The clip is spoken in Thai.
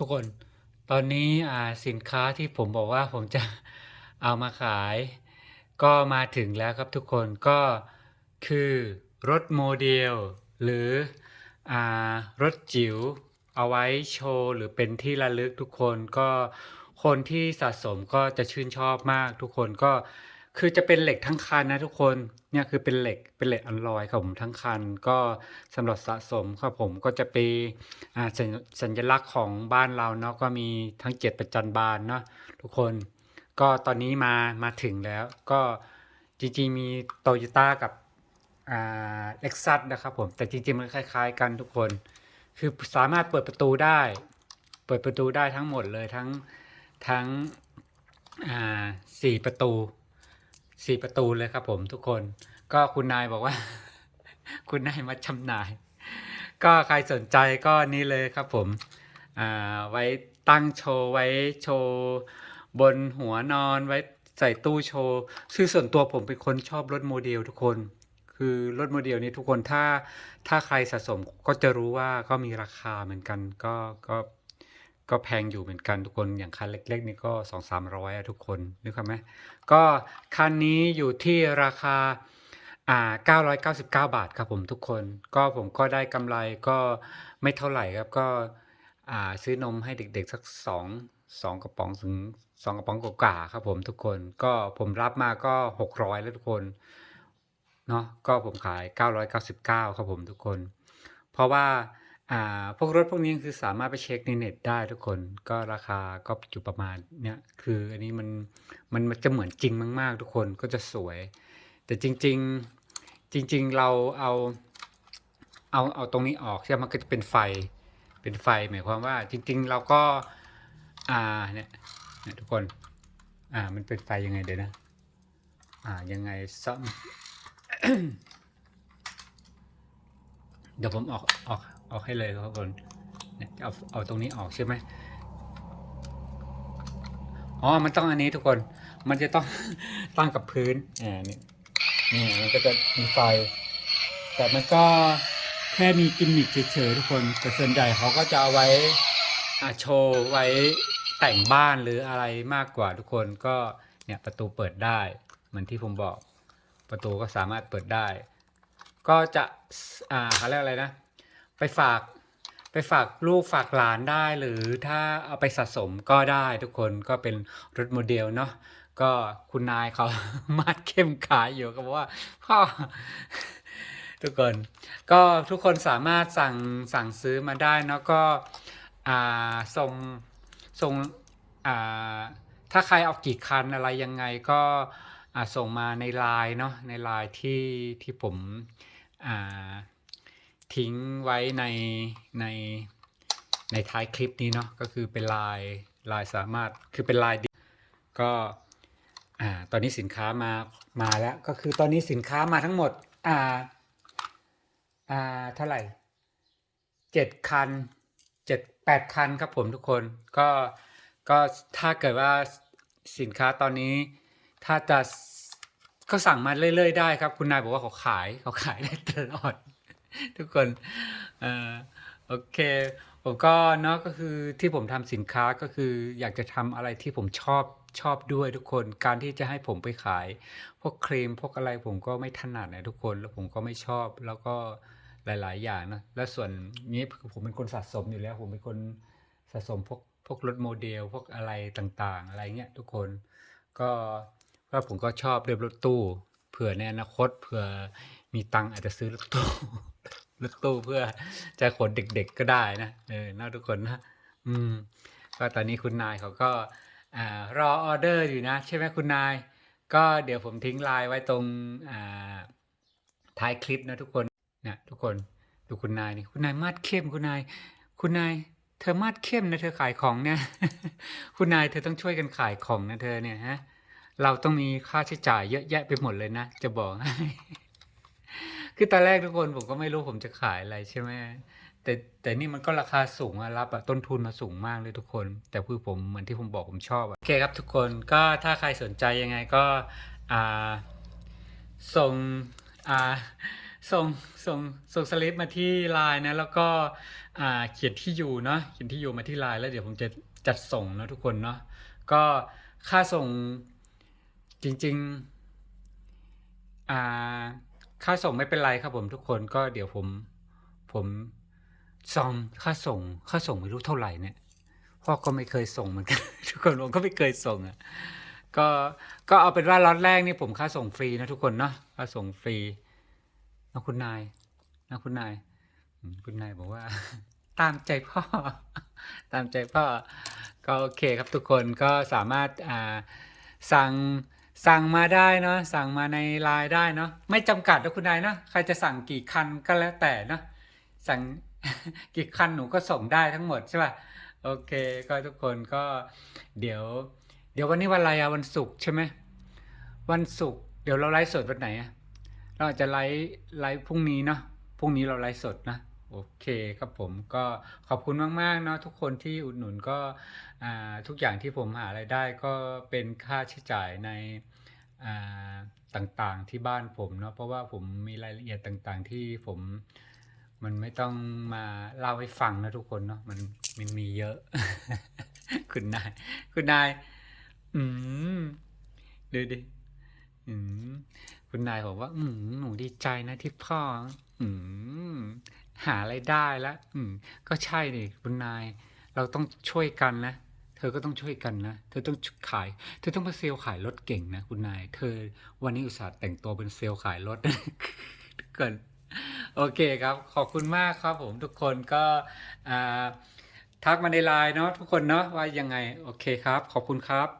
ทุกคน ตอนนี้สินค้าที่ผมบอกว่าผมจะเอามาขาย ก็มาถึงแล้วครับทุกคนก็คือรถโมเดล หรืออรถจิ๋วเอาไว้โชว์หรือเป็นที่ระลึกทุกคนก็คนที่สะสมก็จะชื่นชอบมากทุกคนก็ คือจะเป็นเหล็กทั้งคันนะทุกคนเนี่ยคือเป็นเหล็กเป็นเหล็กอัลลอยครับผมทั้งคันก็สำหรับสะสมครับผมก็จะเป็นอ่าสัญสัญลักษณ์ของบ้านเราเนาะก็มีทั้งเจ็ดประจันบานเนาะทุกคนก็ตอนนี้มามาถึงแล้วก็จริงๆมีโตโยต้ากับอ่าเล็กซัสนะครับผมแต่จริงๆมันคล้าย ๆ กันทุกคน คือสามารถเปิดประตูได้ เปิดประตูได้ทั้งหมดเลยทั้งทั้งอ่าสี่ประตู สี่ประตูเลยครับผมทุกคน ก็คุณนายบอกว่า คุณนายมาจำหน่าย ก็ใครสนใจก็นี่เลยครับผมอ่าไว้ตั้งโชว์ไว้โชว์บนหัวนอนไว้ใส่ตู้โชว์คือส่วนตัวผมเป็นคนชอบรถโมเดลทุกคน คือรถโมเดลนี้ทุกคนถ้าถ้าใครสะสมก็จะรู้ว่าก็มีราคาเหมือนกันก็ก็ ก็แพงอยู่เหมือนกันทุกคนอย่างคันเล็ก ๆ นี่ก็สองสามร้อยทุกคนนึกภาพไหมก็คันนี้อยู่ที่ราคาอ่า999 บาทครับผมทุกคน ก็ผมก็ได้กำไรก็ไม่เท่าไหร่ครับก็อ่าซื้อนมให้เด็ก ๆ สักสองสองกระป๋องถึงสองกระป๋องกว่าครับผมทุกคนก็ผมรับมาก็ 600 แล้วทุกคนเนาะก็ผมขาย 999 ครับผมทุกคน เพราะว่า อ่าพวกรถพวกนี้คือสามารถไปเช็คในเน็ตได้ทุกคนก็ราคาก็อยู่ประมาณเนี้ยคืออันนี้มันมันจะเหมือนจริงมากๆ ทุกคนก็จะสวย แต่จริง ๆ จริง ๆ เราเอาเอาเอาตรงนี้ออกใช่ไหมมันก็จะเป็นไฟเป็นไฟหมายความว่า จริง ๆ เราก็อ่าเนี่ยเนี่ยทุกคนอ่ามันเป็นไฟยังไงเดี๋ยวนะอ่ายังไงซ่อมเดี๋ยวผมออกออก ออกให้เลยครับทุกคนเนี่ยเอาเอาตรงนี้ออกใช่ไหมอ๋อ มันต้องอันนี้ทุกคน มันจะต้องตั้งกับพื้น อ่า นี่ นี่ มันก็จะมีไฟ แต่มันก็แค่มีกิมมิคเฉยๆทุกคน แต่ส่วนใหญ่เขาก็จะเอาไว้อโชว์ไว้แต่งบ้านหรืออะไรมากกว่าทุกคน ก็เนี่ยประตูเปิดได้ เหมือนที่ผมบอก ประตูก็สามารถเปิดได้ ก็จะ อ่าเขาเรียกอะไรนะ ไปฝากไปฝากลูกฝากหลานได้หรือถ้าเอาไปสะสมก็ได้ทุกคนก็เป็นรถโมเดลเนาะก็คุณนายเขา มาดเข้มขายอยู่ก็บอกว่าพ่อทุกคนก็ทุกคนสามารถสั่งสั่งซื้อมาได้เนาะก็อ่าส่งส่งอ่าถ้าใครเอากี่คันอะไรยังไงก็อ่าส่งมาในไลน์เนาะในไลน์ที่ที่ผมอ่า ทิ้งไว้ในในในท้ายคลิปนี้เนาะก็คือเป็นลายลายสามารถคือเป็นลายดิก็อ่าตอนนี้สินค้ามามาแล้วก็คือตอนนี้สินค้ามาทั้งหมดอ่าอ่าเท่าไหร่เจ็ดคันเจ็ดแปดคันครับผมทุกคนก็ก็ถ้าเกิดว่าสินค้าตอนนี้ถ้าจะก็สั่งมาเรื่อยๆได้ครับ คุณนายบอกว่าเขาขายเขาขายได้ตลอด ทุกคนเอ่อโอเคผมก็เนาะก็คือที่ผมทำสินค้าก็คืออยากจะทำอะไรที่ผมชอบชอบด้วยทุกคนการที่จะให้ผมไปขาย พวกครีมพวกอะไรผมก็ไม่ถนัดนะทุกคนแล้วผมก็ไม่ชอบแล้วก็หลาย ๆ อย่างนะแล้วส่วนนี้ผมเป็นคนสะสมอยู่แล้ว ผมเป็นคนสะสมพวกพวกรถโมเดล พวกอะไรต่างๆ อะไรเงี้ยทุกคนก็ก็ผมก็ชอบเรียบรถตู้ เผื่อในอนาคตเผื่อมีตังอาจจะซื้อรถตู้รถตู้เพื่อจะขนเด็กๆก็ได้นะเออน่าทุกคนนะอืม ก็ตอนนี้คุณนายเขาก็อ่ารอออเดอร์อยู่นะ ใช่ไหมคุณนาย ก็เดี๋ยวผมทิ้งไลน์ไว้ตรงอ่าท้ายคลิปนะทุกคนนะทุกคนดูคุณนายนี่คุณนายมาดเข้มคุณนาย คุณนายเธอมาดเข้มนะเธอขายของเนี่ย คุณนายเธอต้องช่วยกันขายของนะเธอเนี่ยฮะ เราต้องมีค่าใช้จ่ายเยอะแยะไปหมดเลยนะ จะบอกให้ คือตอนแรกทุกคนผมก็ไม่รู้ผมจะขายอะไรใช่ไหมแต่แต่นี่มันก็ราคาสูงอะรับอะต้นทุนมาสูงมากเลยทุกคน แต่คือผมเหมือนที่ผมบอกผมชอบอะโอเคครับทุกคนก็ถ้าใครสนใจยังไงก็อ่าส่งอ่าส่งส่งส่งสลิปมาที่ไลน์นะแล้วก็อ่าเขียนที่อยู่เนาะเขียนที่อยู่มาที่ไลน์แล้วเดี๋ยวผมจะจัดส่งนะทุกคนเนาะก็ค่าส่ง จริง ๆ อ่า ค่าส่งไม่เป็นไรครับผมทุกคนก็เดี๋ยวผม ผมซองค่าส่ง ค่าส่งไม่รู้เท่าไหร่เนี่ยพ่อก็ไม่เคยส่งเหมือนกัน ทุกคนผมก็ไม่เคยส่งอะก็ก็เอาเป็นว่าล็อตแรกนี่ผมค่าส่งฟรีนะทุกคนเนาะค่าส่งฟรีนะคุณนายนะคุณนาย คุณนายบอกว่า ตามใจพ่อ ตามใจพ่อ ก็โอเคครับทุกคนก็สามารถอ่าสั่ง สั่งมาได้เนาะสั่งมาในไลน์ได้เนาะไม่จำกัดนะคุณนายเนาะใครจะสั่งกี่คันก็แล้วแต่เนาะสั่งกี่คันหนูก็ส่งได้ทั้งหมดใช่ป่ะโอเคก็ทุกคนก็เดี๋ยว เดี๋ยววันนี้วันอะไรอะวันศุกร์ใช่ไหมวันศุกร์เดี๋ยวเราไลฟ์สดวันไหนอะเราอาจจะไลฟ์ไลฟ์พรุ่งนี้เนาะพรุ่งนี้เราไลฟ์สดนะ โอเคครับผมก็ขอบคุณมาก ๆ เนาะทุกคนที่อุดหนุนก็ทุกอย่างที่ผมหารายได้ก็เป็นค่าใช้จ่ายในต่างๆที่บ้านผมเนาะเพราะว่าผมมีรายละเอียดต่างๆ ที่ผมมันไม่ต้องมาเล่าให้ฟังนะทุกคนเนาะมันมันมีเยอะ คุณนายคุณนาย อืมดูดิอืมคุณนายบอกว่า อืมหนูดีใจนะที่พ่อ อืม หาไรายได้แล้วอืม ก็ใช่ดิคุณนาย เราต้องช่วยกันนะ เธอก็ต้องช่วยกันนะ เธอต้องขาย เธอต้องเป็นเซลล์ขายรถเก่งนะคุณนาย เธอวันนี้อุตส่าห์แต่งตัวเป็นเซลล์ขายรถเกินโอเคครับ ขอบคุณมากครับผมทุกคนก็ทักมาในไลน์เนาะทุกคนเนาะว่ายังไง โอเคครับ ขอบคุณครับ